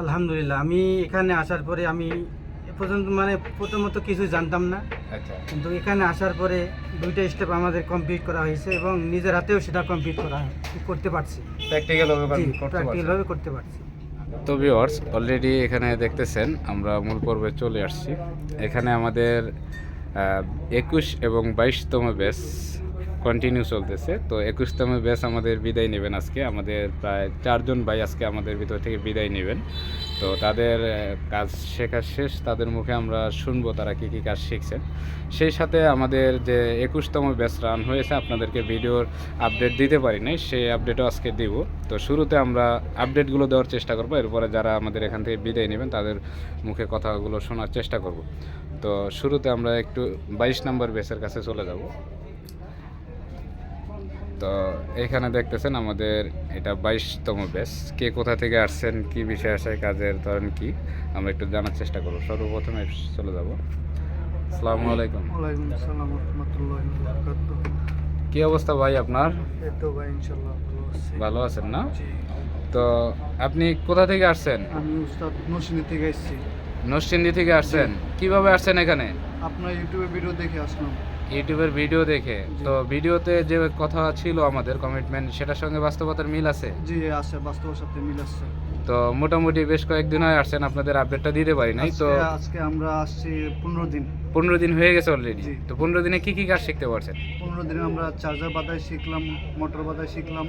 আলহামদুলিল্লাহ আমি এখানে আসার পরে আমি পর্যন্ত মানে প্রথমত কিছু জানতাম না। আচ্ছা। কিন্তু এখানে আসার পরে দুইটা স্টেপ আমাদের কমপ্লিট করা হয়েছে এবং নিজের হাতেও সেটা কমপ্লিট করা করতে পারছি। প্র্যাকটিক্যালভাবে করতে পারছি। তো ভিউয়ার্স অলরেডি এখানে দেখতেছেন আমরা মূল পর্বে চলে আসছি। এখানে আমাদের একুশ এবং বাইশতম ব্যাচ কন্টিনিউ চলতেছে। তো একুশতম ব্যাচ আমাদের বিদায় নেবেন আজকে। আমাদের প্রায় চারজন ভাই আজকে আমাদের ভিতর থেকে বিদায় নেবেন। তো তাদের কাজ শেখা শেষ। তাদের মুখে আমরা শুনব তারা কী কী কাজ শিখছেন। সেই সাথে আমাদের যে একুশতম ব্যাচ রান হয়েছে, আপনাদেরকে ভিডিওর আপডেট দিতে পারি নাই, সেই আপডেটও আজকে দিব। তো শুরুতে আমরা আপডেটগুলো দেওয়ার চেষ্টা করব। এরপরে যারা আমাদের এখান থেকে বিদায় নেবেন, তাদের মুখে কথাগুলো শোনার চেষ্টা করব। তো শুরুতে আমরা একটু বাইশ নম্বর বেসের কাছে চলে যাব। তো এখানে দেখতেছেন আমাদের এটা বাইশতম বেস কে কোথা থেকে আসছেন কি বিষয় আসে কাজের ধরেন কি আমরা একটু জানার চেষ্টা করব। সর্বপ্রথমে চলে যাব। আসসালামু আলাইকুম। কি অবস্থা ভাই আপনার? ভালো আছেন না? তো আপনি কোথা থেকে আসছেন? আমি উস্তাদ থেকে এসেছি নরসিংদী থেকে আসছেন। কীভাবে আসছেন এখানে? আপনার ইউটিউবে ভিডিও দেখে আসলাম। ইউটিউবের ভিডিও দেখে। তো ভিডিওতে যে কথা ছিল আমাদের কমিটমেন্ট সেটার সঙ্গে বাস্তবতার মিল আছে? জি আছে বাস্তবের সাথে মিল আসছে তো মোটামুটি বেশ কয়েকদিন হয় আসছেন আপনাদের আপডেটটা দিতে পারি নাই তো আজকে- আমরা আসছি পনেরো দিন। পনেরো দিন হয়ে গেছে অলরেডি তো পনেরো দিনে কি কি কাজ শিখতে পারছেন? পনেরো দিনে আমরা চার্জার বাদাই শিখলাম মোটর বাদাই শিখলাম।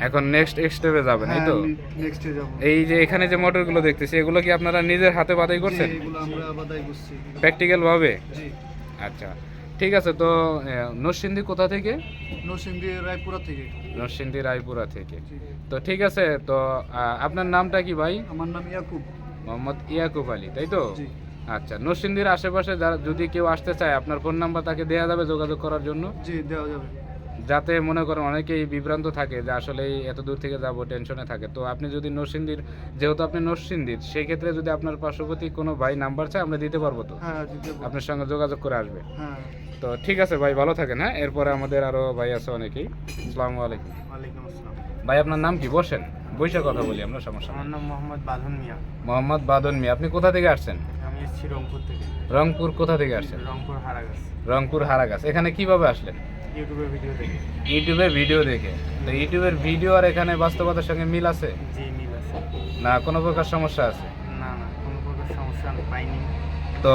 এখন নেক্সট স্টেপে যাবেন এই তো? নেক্সটে যাব। এই যে এখানে যে মোটরগুলো দেখতেছি এগুলো কি আপনারা নিজের হাতে বাদাই করছেন? এগুলো আমরা বাদাই করছি। প্র্যাকটিক্যাল ভাবে? জি। আচ্ছা। ঠিক আছে তো নরসিংদী কোথা থেকে? নরসিংদী রায়পুরা থেকে। নরসিংদী রায়পুরা থেকে। তো ঠিক আছে তো আপনার নামটা কি ভাই? আমার নাম ইয়াকুব। মোহাম্মদ ইয়াকুব আলী তাই তো? আচ্ছা নরসিংদীর আশেপাশে যারা যদি কেউ আসতে চায় আপনার ফোন নাম্বার তাকে দেওয়া যাবে যোগাযোগ করার জন্য? জি দেওয়া যাবে। যাতে মনে করেন অনেকেই বিভ্রান্ত থাকে যে আসলে এত দূর থেকে যাব টেনশনে থাকে। তো আপনি যদি নরসিংদীর যেহেতু আপনি নরসিংদীর সেই ক্ষেত্রে যদি আপনার পার্শ্ববর্তী কোনো ভাই নাম্বার চায় আমরা দিতে পারব তো? হ্যাঁ। আপনার সঙ্গে যোগাযোগ করে আসবে। হ্যাঁ। তো ঠিক আছে ভাই ভালো থাকেন হ্যাঁ? এরপরে আমাদের আরও ভাই আছে অনেকেই। আসসালামু আলাইকুম। ভাই আপনার নাম কি? বসেন। বৈশা কথা বলি আমরা সমস্যা আমার নাম মোহাম্মদ বাঁধন মিয়া। মোহাম্মদ বাদন মিয়া আপনি কোথা থেকে আসছেন? রংপুর থেকে। রংপুর কোথা থেকে আসছেন? রংপুর হারাগাছ। রংপুর হারাগাছ। এখানে কীভাবে আসলেন? ইউটিউবে ভিডিও দেখে। ইউটিউবে ভিডিও দেখে। তো ইউটিউবের ভিডিও আর এখানে বাস্তবতার সঙ্গে মিল আছে? জি মিল আছে। না কোনো প্রকার সমস্যা আছে? না না কোনো প্রকার সমস্যা আমি পাইনি। তো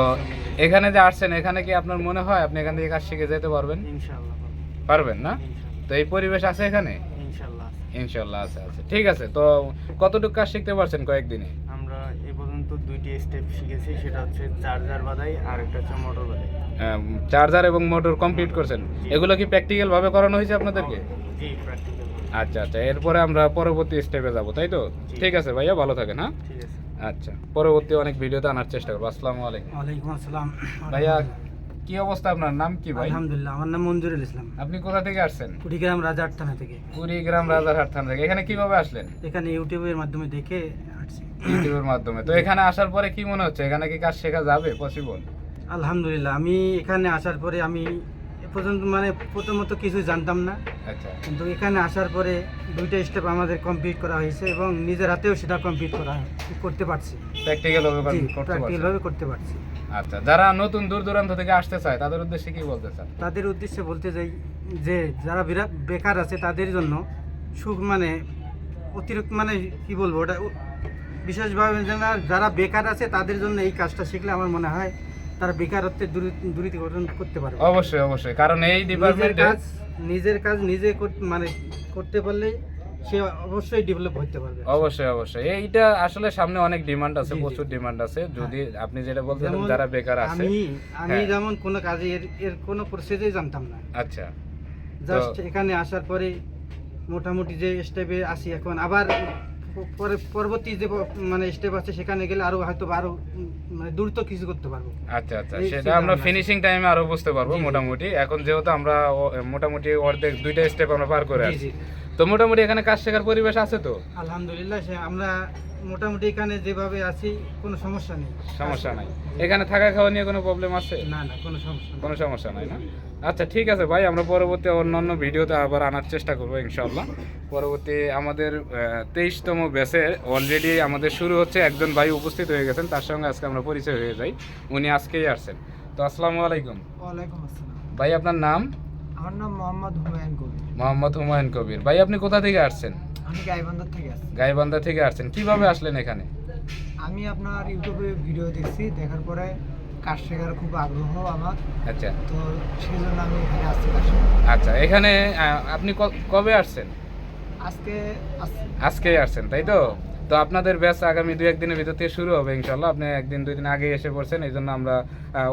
এখানে যে আসছেন এখানে কি আপনার মনে হয় আপনি এখান থেকে কাজ শিখে যেতে পারবেন? ইনশাল্লাহ পারবেন না? তো এই পরিবেশ আছে এখানে? ইনশাল্লাহ ইনশাল্লাহ আছে আছে ঠিক আছে। তো কতটুকু কাজ শিখতে পারছেন কয়েকদিনে? এ পর্যন্ত দুইটি স্টেপ শিখেছি সেটা হচ্ছে চার্জার বাদাই আর একটা হচ্ছে মোটর বাদাই চার্জার এবং মোটর কমপ্লিট করছেন। এগুলো কি প্র্যাকটিক্যাল ভাবে করানো হয়েছে আপনাদেরকে? জি প্র্যাকটিক্যাল আচ্ছা আচ্ছা এরপরে আমরা পরবর্তী স্টেপে যাব তাই তো? ঠিক আছে ভাইয়া ভালো থাকেন হ্যাঁ? ঠিক আছে। আচ্ছা পরবর্তী অনেক ভিডিওতে আনার চেষ্টা করব আসসালামু আলাইকুম। ওয়ালাইকুম আসসালাম। ভাইয়া কি অবস্থা আপনার? নাম কি ভাই? আলহামদুলিল্লাহ আমার নাম মঞ্জুরুল ইসলাম। আপনি কোথা থেকে আসছেন? কুড়িগ্রাম রাজার থানা থেকে। কুড়িগ্রাম রাজারহাট থানা থেকে। এখানে কীভাবে আসলেন? এখানে ইউটিউবের মাধ্যমে দেখে আসছি ইউটিউবের মাধ্যমে। তো এখানে আসার পরে কি মনে হচ্ছে? এখানে কি কাজ শেখা যাবে? পসিবল আলহামদুলিল্লাহ আমি এখানে আসার পরে আমি পর্যন্ত মানে প্রথমত কিছু জানতাম না। আচ্ছা। কিন্তু এখানে আসার পরে দুইটা স্টেপ আমাদের কমপ্লিট করা হয়েছে এবং নিজের হাতেও সেটা কমপ্লিট করা করতে পারছি। প্র্যাকটিক্যালভাবে করতে পারছি। আচ্ছা যারা নতুন দূর দূরান্ত থেকে আসতে চায় তাদের উদ্দেশ্যে কি বলতে চান? তাদের উদ্দেশ্যে বলতে চাই যে যারা বিরা বেকার আছে তাদের জন্য সুখ মানে অতিরিক্ত মানে কি বলব ওটা বিশেষভাবে যারা বেকার আছে তাদের জন্য এই কাজটা শিখলে আমার মনে হয় তারা বেকারত্বের দূরী- দূরীকরণ করতে পারবে। অবশ্যই অবশ্যই। কারণ এই ডিপার্টমেন্টে কাজ নিজের কাজ নিজে মানে করতে পারলে সে অবশ্যই ডেভেলপ হতে পারবে। অবশ্যই অবশ্যই। এইটা আসলে সামনে অনেক ডিমান্ড আছে। প্রচুর ডিমান্ড আছে। যদি আপনি যেটা বলছেন যারা বেকার আছে আমি আমি হ্যাঁ। যেমন কোনো কাজে এর এর কোনো প্রসেসই জানতাম না। আচ্ছা। জাস্ট এখানে আসার পরে মোটামুটি যে স্টেপে আসি এখন আবার পরে পরবর্তী যে মানে স্টেপ আছে সেখানে গেলে আরও হয়তো আরও মানে দ্রুত কিছু করতে পারব। আচ্ছা আচ্ছা সেটা আমরা ফিনিশিং টাইমে আরও বুঝতে পারব। মোটামুটি। এখন যেহেতু আমরা মোটামুটি অর্ধেক দুইটা স্টেপ আমরা পার করে আছি। আসছি তো মোটামুটি এখানে কাজ শেখার পরিবেশ আছে তো? আলহামদুলিল্লাহ আমরা মোটামুটি এখানে যেভাবে আছি কোনো সমস্যা নেই। সমস্যা নাই। এখানে থাকা খাওয়া নিয়ে কোনো প্রবলেম আছে? না না কোনো সমস্যা কোনো সমস্যা নাই না? আচ্ছা ঠিক আছে ভাই আমরা পরবর্তী অন্যান্য ভিডিওতে আবার আনার চেষ্টা করব ইনশাল্লাহ পরবর্তী আমাদের তেইশতম ব্যাচে অলরেডি আমাদের শুরু হচ্ছে। একজন ভাই উপস্থিত হয়ে গেছেন তার সঙ্গে আজকে আমরা পরিচয় হয়ে যাই। উনি আজকেই আসছেন। তো আসসালামু আলাইকুম। ওয়ালাইকুম আসসালাম। ভাই আপনার নাম? আমার নাম মোহাম্মদ হুমায়ুন কবির। মোহাম্মদ হুমায়ুন কবির। ভাই আপনি কোথা থেকে আসছেন? আমি গাইবান্ধার থেকে আসছি। গাইবান্ধা থেকে আসছেন। কীভাবে আসলেন এখানে? আমি আপনার ইউটিউবে ভিডিও দেখছি দেখার পরে কাজ শেখার খুব আগ্রহ আমার। আচ্ছা। তো সেই জন্য আমি এখানে আসছি আচ্ছা এখানে আপনি কবে আসছেন? আজকে আজকেই আসছেন তাই তো? তো আপনাদের ব্যাচ আগামী দু একদিনের ভিতর থেকে শুরু হবে ইনশাল্লাহ আপনি একদিন দুই দিন আগে এসে পড়ছেন এই জন্য আমরা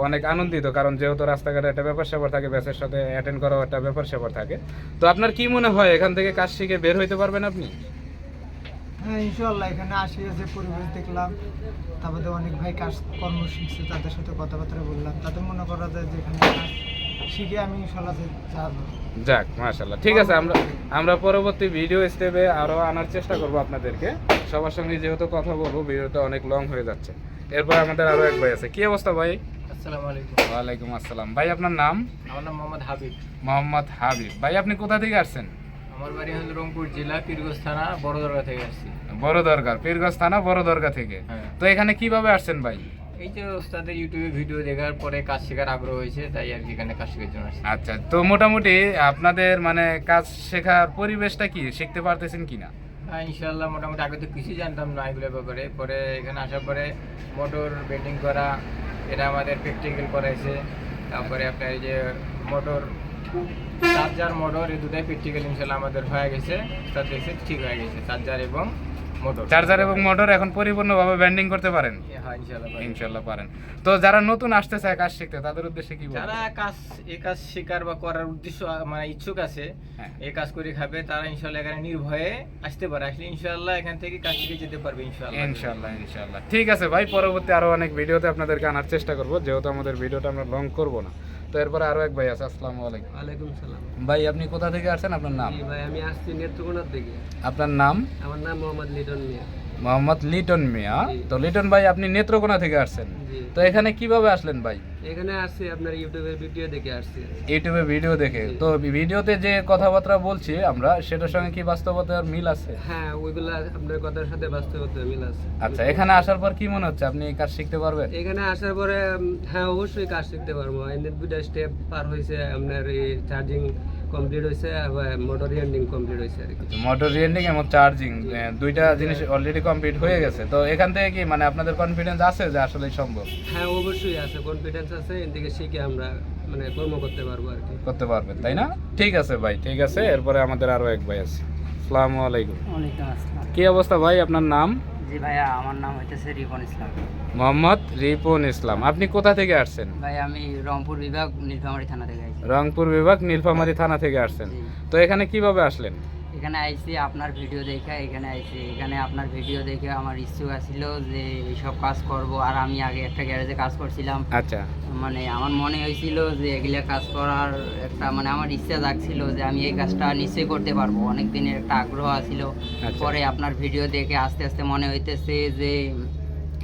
অনেক আনন্দিত। কারণ যেহেতু রাস্তাঘাটে একটা ব্যাপার স্যাপার থাকে ব্যাচের সাথে অ্যাটেন্ড করাও একটা ব্যাপার স্যাপার থাকে। তো আপনার কি মনে হয় এখান থেকে কাজ শিখে বের হইতে পারবেন আপনি? হ্যাঁ ইনশাল্লাহ এখানে আসি যে পরিবেশ দেখলাম। তারপরে অনেক ভাই কাজ কর্ম শিখছে তাদের সাথে কথাবার্তা বললাম। তাতে মনে করা যায় যে এখানে কাজ শিখে আমি ইনশাল্লাহ যাব। যাক মাশাল্লাহ ঠিক আছে আমরা আমরা পরবর্তী ভিডিও স্টেপে আরও আনার চেষ্টা করব আপনাদেরকে। সবার সঙ্গে যেহেতু কথা বলব ভিডিওটা অনেক লং হয়ে যাচ্ছে। এরপর আমাদের আরও এক ভাই আছে। কি অবস্থা ভাই? ওয়ালাইকুম আসসালাম। ভাই আপনার নাম? আমার নাম মোহাম্মদ হাবিব। মোহাম্মদ হাবিব। ভাই আপনি কোথা থেকে আসছেন? আমার বাড়ি হল রংপুর জেলা পীরগঞ্জ থানা বড়দরগা থেকে আসছি। বড় দরকার পীরগঞ্জ থানা বড় দরগা থেকে। হ্যাঁ। তো এখানে কীভাবে আসছেন ভাই? এই যে ওস্তাদের ইউটিউবে ভিডিও দেখার পরে কাজ শেখার আগ্রহ হয়েছে তাই আর কি এখানে কাজ শেখার জন্য আসছি। আচ্ছা তো মোটামুটি আপনাদের মানে কাজ শেখার পরিবেশটা কি? শিখতে পারতেছেন কিনা? ইনশাল্লাহ মোটামুটি, আগে তো কিছুই জানতাম না এগুলোর ব্যাপারে। পরে এখানে আসার পরে মোটর বেটিং করা, এটা আমাদের প্র্যাকটিক্যাল করাইছে। তারপরে আপনার এই যে মোটর, চার্জার মোটর, এই দুটাই প্র্যাকটিক্যাল ইনশাল্লাহ আমাদের হয়ে গেছে দেখছে ঠিক হয়ে গেছে। চার্জার এবং চার্জার এবং মোটর এখন পরিপূর্ণভাবে ব্যান্ডিং করতে পারেন? হ্যাঁ ইনশাল্লাহ পারেন। তো যারা নতুন আসতে চায় কাজ শিখতে তাদের উদ্দেশ্যে কি যারা কাজ এই কাজ শেখার বা করার উদ্দেশ্য মানে ইচ্ছুক আছে হ্যাঁ। এই কাজ করে খাবে তারা ইনশাল্লাহ এখানে নির্ভয়ে আসতে পারে। আসলে ইনশাল্লাহ এখান থেকে কাজ শিখে যেতে পারবে ইনশাল্লাহ ইনশাল্লাহ ইনশাল্লাহ ঠিক আছে ভাই পরবর্তী আরও অনেক ভিডিওতে আপনাদেরকে আনার চেষ্টা করব। যেহেতু আমাদের ভিডিওটা আমরা লং করব না। তো এরপরে আরও এক ভাই আছে আসসালামু আলাইকুম। ওয়ালাইকুম সালাম। ভাই আপনি কোথা থেকে আসছেন আপনার নাম? ভাই আমি আসছি নেত্রকোনা থেকে আপনার নাম? আমার নাম মোহাম্মদ লিটন মিয়া। মোহাম্মদ লিটন মিয়া। তো লিটন ভাই আপনি নেত্রকোনা থেকে আসছেন। তো এখানে কীভাবে আসলেন ভাই? এখানে আসছি আপনার ইউটিউবের ভিডিও দেখে আসছি। ইউটিউবে ভিডিও দেখে। তো ভিডিওতে যে কথাবার্তা বলছি আমরা সেটার সঙ্গে কি বাস্তবতার মিল আছে? হ্যাঁ ওইগুলা আপনার কথার সাথে বাস্তবতার মিল আছে। আচ্ছা এখানে আসার পর কি মনে হচ্ছে? আপনি কাজ শিখতে পারবেন? এখানে আসার পরে হ্যাঁ অবশ্যই কাজ শিখতে পারব। এনে দুইটা স্টেপ পার হয়েছে আপনার এই চার্জিং কমপ্লিট হয়েছে মোটর এন্ডিং কমপ্লিট হয়েছে আর কি। মোটর রিয়েন্ডিং এবং চার্জিং দুইটা জিনিস অলরেডি কমপ্লিট হয়ে গেছে। তো এখান থেকে কি মানে আপনাদের কনফিডেন্স আছে যে আসলে সম্ভব? হ্যাঁ অবশ্যই আছে কনফিডেন্স আছে এর থেকে শিখে আমরা মানে কর্ম করতে পারব আর কি। করতে পারবেন তাই না? ঠিক আছে ভাই ঠিক আছে এরপরে আমাদের আরও এক ভাই আছে। আসসালামু আলাইকুম। ওয়ালাইকুম আসসালাম। কি অবস্থা ভাই আপনার নাম? জি ভাইয়া আমার নাম হইতেছে রিপন ইসলাম। মোহাম্মদ রিপন ইসলাম। আপনি কোথা থেকে আসছেন? ভাই আমি রংপুর বিভাগ নীলফামারী থানা থেকে আসছি। রংপুর বিভাগ নীলফামারী থানা থেকে আসছেন। তো এখানে কীভাবে আসলেন? এখানে আইছি আপনার ভিডিও দেখে এখানে আইছি। এখানে আপনার ভিডিও দেখে আমার ইচ্ছুক আছিল যে এইসব কাজ করব। আর আমি আগে একটা গ্যারেজে কাজ করছিলাম। আচ্ছা। মানে আমার মনে হয়েছিল যে এগুলা কাজ করার একটা মানে আমার ইচ্ছা জাগছিল যে আমি এই কাজটা নিশ্চয়ই করতে পারব। অনেক দিনের একটা আগ্রহ আছিল। আচ্ছা। পরে আপনার ভিডিও দেখে আস্তে আস্তে মনে হইতেছে যে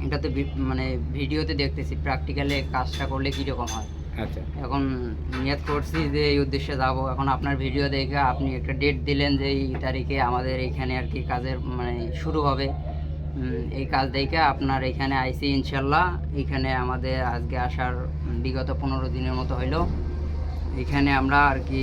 এটাতে ভি- মানে ভিডিওতে দেখতেছি প্র্যাকটিক্যালে কাজটা করলে কীরকম হয়? আচ্ছা। এখন নিয়ত করছি যে এই উদ্দেশ্যে যাব। এখন আপনার ভিডিও দেখে আপনি একটা ডেট দিলেন যে এই তারিখে আমাদের এখানে আর কি কাজের মানে শুরু হবে। এই কাজ দেখে আপনার এখানে আইসি ইনশাল্লাহ। এখানে আমাদের আজকে আসার বিগত পনেরো দিনের মতো হইল। এখানে আমরা আর কি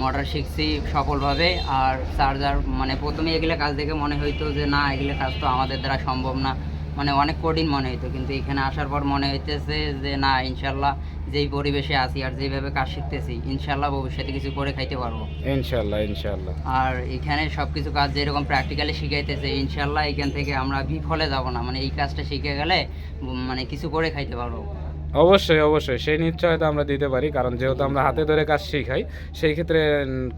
মোটর শিখছি সফলভাবে। আর চার্জার মানে প্রথমে এগুলো কাজ দেখে মনে হইতো যে না, এগুলো কাজ তো আমাদের দ্বারা সম্ভব না। মানে অনেক কঠিন মনে হইতো। কিন্তু এখানে আসার পর মনে হইতেছে যে না, ইনশাল্লাহ যেই পরিবেশে আছি আর যেভাবে কাজ শিখতেছি ইনশাল্লাহ ভবিষ্যতে কিছু করে খাইতে পারব। ইনশাল্লাহ ইনশাল্লাহ আর এখানে সব কিছু কাজ যেরকম প্র্যাকটিক্যালি শিখাইতেছে ইনশাল্লাহ এখান থেকে আমরা বিফলে যাব না। মানে এই কাজটা শিখে গেলে মানে কিছু করে খাইতে পারব। অবশ্যই অবশ্যই। সেই নিশ্চয়তা আমরা দিতে পারি কারণ যেহেতু আমরা হাতে ধরে কাজ শিখাই সেই ক্ষেত্রে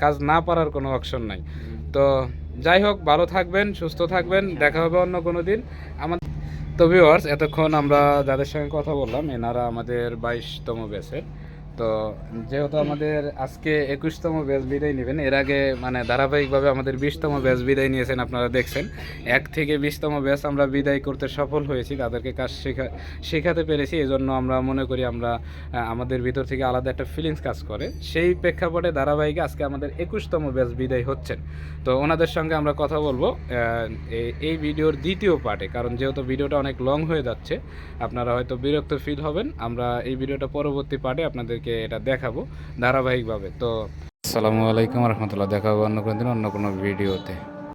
কাজ না পারার কোনো অপশন নাই। তো যাই হোক ভালো থাকবেন সুস্থ থাকবেন দেখা হবে অন্য কোনো দিন। আমাদের তো ভিউয়ার্স এতক্ষণ আমরা যাদের সঙ্গে কথা বললাম এনারা আমাদের বাইশতম ব্যাচের তো যেহেতু আমাদের আজকে একুশতম ব্যাচ বিদায় নেবেন, এর আগে মানে ধারাবাহিকভাবে আমাদের বিশতম ব্যাচ বিদায় নিয়েছেন আপনারা দেখছেন। এক থেকে বিশতম ব্যাচ আমরা বিদায় করতে সফল হয়েছি, তাদেরকে কাজ শেখা, শেখাতে পেরেছি এই জন্য আমরা মনে করি আমরা আমাদের ভিতর থেকে আলাদা একটা ফিলিংস কাজ করে। সেই প্রেক্ষাপটে ধারাবাহিকে আজকে আমাদের একুশতম ব্যাচ বিদায় হচ্ছেন। তো ওনাদের সঙ্গে আমরা কথা বলব এই- ভিডিওর দ্বিতীয় পার্টে, কারণ যেহেতু ভিডিওটা অনেক লং হয়ে যাচ্ছে, আপনারা হয়তো বিরক্ত ফিল হবেন। আমরা এই ভিডিওটা পরবর্তী পার্টে আপনাদেরকে এটা দেখাবো ধারাবাহিকভাবে। তো আসসালামু আলাইকুম রহমতুল্লাহ, দেখাবো অন্য কোনো দিন, অন্য কোনো ভিডিওতে।